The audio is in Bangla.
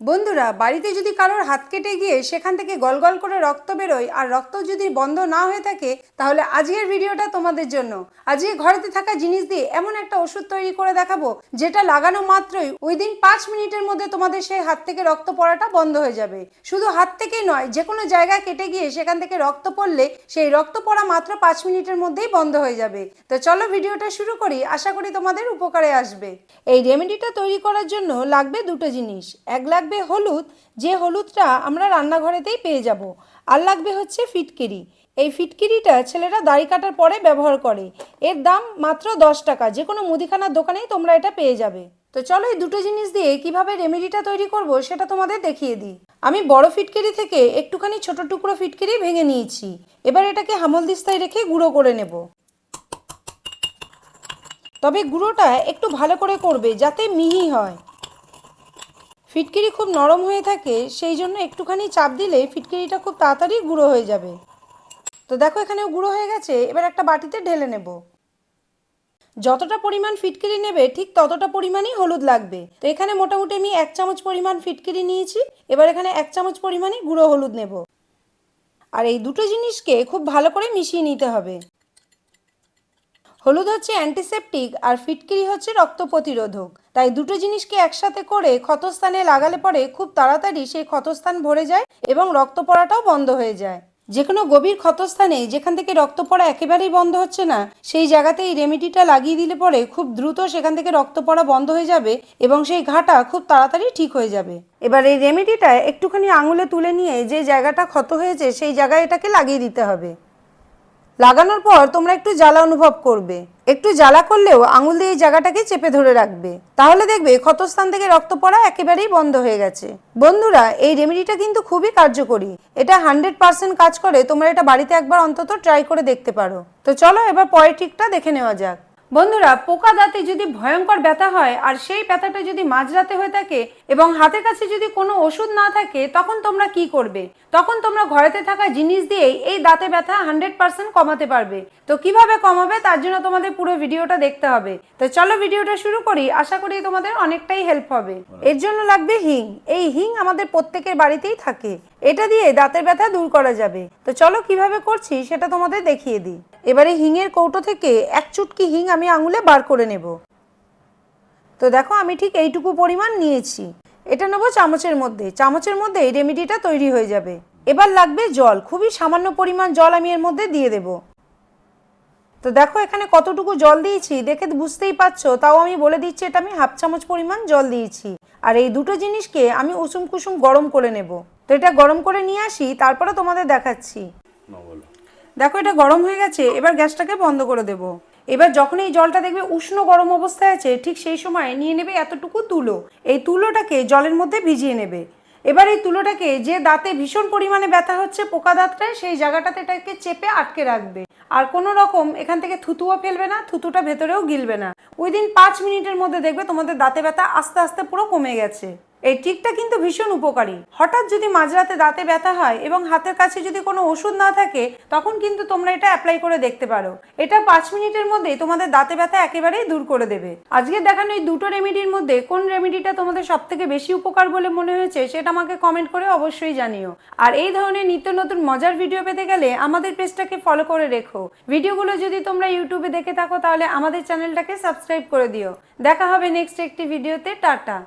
বন্ধুরা, বাড়িতে যদি কারোর হাত কেটে গিয়ে সেখান থেকে গলগল করে রক্ত বেরোয় আর রক্ত যদি বন্ধ না হয়ে থাকে, তাহলে আজকের ভিডিওটা তোমাদের জন্য। আজকে ঘরেতে থাকা জিনিস দিয়ে এমন একটা ওষুধ তৈরি করে দেখাবো, যেটা লাগানো মাত্রই উইদিন পাঁচ মিনিটের মধ্যে তোমাদের সেই হাত থেকে রক্ত পড়াটা বন্ধ হয়ে যাবে। শুধু হাত থেকেই নয় যে কোনো জায়গায় কেটে গিয়ে সেখান থেকে রক্ত পড়লে সেই রক্ত পড়া মাত্র পাঁচ মিনিটের মধ্যেই বন্ধ হয়ে যাবে। তো চলো ভিডিওটা শুরু করি, আশা করি তোমাদের উপকারে আসবে। এই রেমেডিটা তৈরি করার জন্য লাগবে দুটো জিনিস। এক লাগবে হলুদ, যে হলুদটা আমরা রান্নাঘরেতেই পেয়ে যাব। আর লাগবে হচ্ছে ফিটকিরি। এই ফিটকিরিটা ছেলেরা দাড়ি কাটার পরে ব্যবহার করে। এর দাম মাত্র দশ টাকা। যে কোনো মুদিখানার দোকানেই তোমরা এটা পেয়ে যাবে। তো চলো এই দুটো জিনিস দিয়ে কীভাবে রেমেডিটা তৈরি করব সেটা তোমাদের দেখিয়ে দিই। আমি বড় ফিটকিরি থেকে একটুখানি ছোট টুকরো ফিটকিরি ভেঙে নিয়েছি। এবার এটাকে হামল দিস্তায় রেখে গুঁড়ো করে নেব। তবে গুঁড়োটা একটু ভালো করে করবে যাতে মিহি হয়। ফিটকিরি খুব নরম হয়ে থাকে, সেই জন্য একটুখানি চাপ দিলে ফিটকিরিটা খুব তাড়াতাড়ি গুঁড়ো হয়ে যাবে। তো দেখো এখানে গুঁড়ো হয়ে গেছে, এবার একটা বাটিতে ঢেলে নেব। যতটা পরিমাণ ফিটকিরি নেবে, ঠিক ততটা পরিমাণই হলুদ লাগবে। তো এখানে মোটামুটি আমি এক চামচ পরিমাণ ফিটকিরি নিয়েছি, এবার এখানে এক চামচ পরিমাণই গুঁড়ো হলুদ নেব। আর এই দুটো জিনিসকে খুব ভালো করে মিশিয়ে নিতে হবে। হলুদ হচ্ছে অ্যান্টিসেপটিক আর ফিটকিরি হচ্ছে রক্ত প্রতিরোধক। তাই দুটো জিনিসকে একসাথে করে ক্ষতস্থানে লাগালে পরে খুব তাড়াতাড়ি সেই ক্ষতস্থান ভরে যায় এবং রক্ত পড়াটাও বন্ধ হয়ে যায়। যে কোনো গভীর ক্ষতস্থানে যেখান থেকে রক্ত পড়া একেবারেই বন্ধ হচ্ছে না, সেই জায়গাতে এই রেমেডিটা লাগিয়ে দিলে পরে খুব দ্রুত সেখান থেকে রক্ত পড়া বন্ধ হয়ে যাবে এবং সেই ঘাটা খুব তাড়াতাড়ি ঠিক হয়ে যাবে। এবার এই রেমেডিটা একটুখানি আঙুলে তুলে নিয়ে যে জায়গাটা ক্ষত হয়েছে সেই জায়গায় এটাকে লাগিয়ে দিতে হবে। লাগানোর পর তোমরা একটু জ্বালা অনুভব করবে। একটু জ্বালা করলেও আঙুল দিয়ে এই জায়গাটাকে চেপে ধরে রাখবে। তাহলে দেখবে ক্ষতস্থান থেকে রক্ত পড়া একেবারেই বন্ধ হয়ে গেছে। বন্ধুরা, এই রেমেডিটা কিন্তু খুবই কার্যকরী। এটা হান্ড্রেড পার্সেন্ট কাজ করে তোমরা এটা বাড়িতে একবার অন্তত ট্রাই করে দেখতে পারো। তো চলো এবার পরের দেখে নেওয়া যাক। বন্ধুরা পোকা দাঁতে যদি ভয়ঙ্কর ব্যথা হয় আর সেই ব্যথাটা যদি মাঝরাতে হয়ে থাকে এবং হাতের কাছে যদি কোনো ওষুধ না থাকে তখন তোমরা কি করবে? তখন তোমরা ঘরেতে থাকা জিনিস দিয়েই এই দাঁতে ব্যথা হান্ড্রেড পার্সেন্ট কমাতে পারবে। তো কীভাবে কমাবে তার জন্য তোমাদের পুরো ভিডিওটা দেখতে হবে। তো চলো ভিডিওটা শুরু করি আশা করি তোমাদের অনেকটাই হেল্প হবে। এর জন্য লাগবে হিং। এই হিং আমাদের প্রত্যেকের বাড়িতেই থাকে। এটা দিয়ে দাঁতের ব্যথা দূর করা যাবে। তো চলো কীভাবে করছি সেটা তোমাদের দেখিয়ে দিই। এবারে হিংয়ের কৌটো থেকে এক চুটকি হিং আমি আঙুলে বার করে নেব। তো দেখো, আমি ঠিক এইটুকু পরিমাণ নিয়েছি। এটা নেব চামচের মধ্যে। চামচের মধ্যে এই রেমেডিটা তৈরি হয়ে যাবে। এবার লাগবে জল। খুবই সামান্য পরিমাণ জল আমি এর মধ্যে দিয়ে দেব। তো দেখো, এখানে কতটুকু জল দিয়েছি, দেখে বুঝতেই পারছ। তাও আমি বলে দিচ্ছি, এটা আমি হাফ চামচ পরিমাণ জল দিয়েছি। আর এই দুটো জিনিসকে আমি উসুম কুসুম গরম করে নেব। তো এটা গরম করে নিয়ে আসি, তারপরে তোমাদের দেখাচ্ছি। দেখো, এটা গরম হয়ে গেছে, এবার গ্যাসটাকে বন্ধ করে দেব। এবার যখন এই জলটা দেখবে উষ্ণ গরম অবস্থায় আছে, ঠিক সেই সময় নিয়ে নেবে এতটুকু তুলো। এই তুলোটাকে জলের মধ্যে ভিজিয়ে নেবে। এবার এই তুলোটাকে যে দাঁতে ভীষণ পরিমাণে ব্যথা হচ্ছে, পোকা দাঁতটায়, সেই জায়গাটাতে এটাকে চেপে আটকে রাখবে। আর কোনো রকম এখান থেকে থুতুও ফেলবে না, থুতুটা ভেতরেও গিলবে না। ওই দিন পাঁচ মিনিটের মধ্যে দেখবে তোমাদের দাঁতে ব্যথা আস্তে আস্তে পুরো কমে গেছে। এই টিকটা কিন্তু ভীষণ উপকারী। হঠাৎ যদি মাঝরাতে দাঁতে ব্যথা হয় এবং হাতের কাছে যদি কোনো ওষুধ না থাকে, তখন কিন্তু তোমরা এটা অ্যাপ্লাই করে দেখতে পারো। এটা পাঁচ মিনিটের মধ্যে তোমাদের দাঁতে ব্যথা একেবারেই দূর করে দেবে। আজকে দেখানো এই দুটো রেমেডির মধ্যে কোন রেমেডিটা তোমাদের সব থেকে বেশি উপকার বলে মনে হয়েছে, সেটা আমাকে কমেন্ট করে অবশ্যই জানিও। আর এই ধরনের নিত্য নতুন মজার ভিডিও পেতে গেলে আমাদের পেজটাকে ফলো করে রেখো। ভিডিওগুলো যদি তোমরা ইউটিউবে দেখে থাকো, তাহলে আমাদের চ্যানেলটাকে সাবস্ক্রাইব করে দিও। দেখা হবে নেক্সট একটি ভিডিওতে টাটা!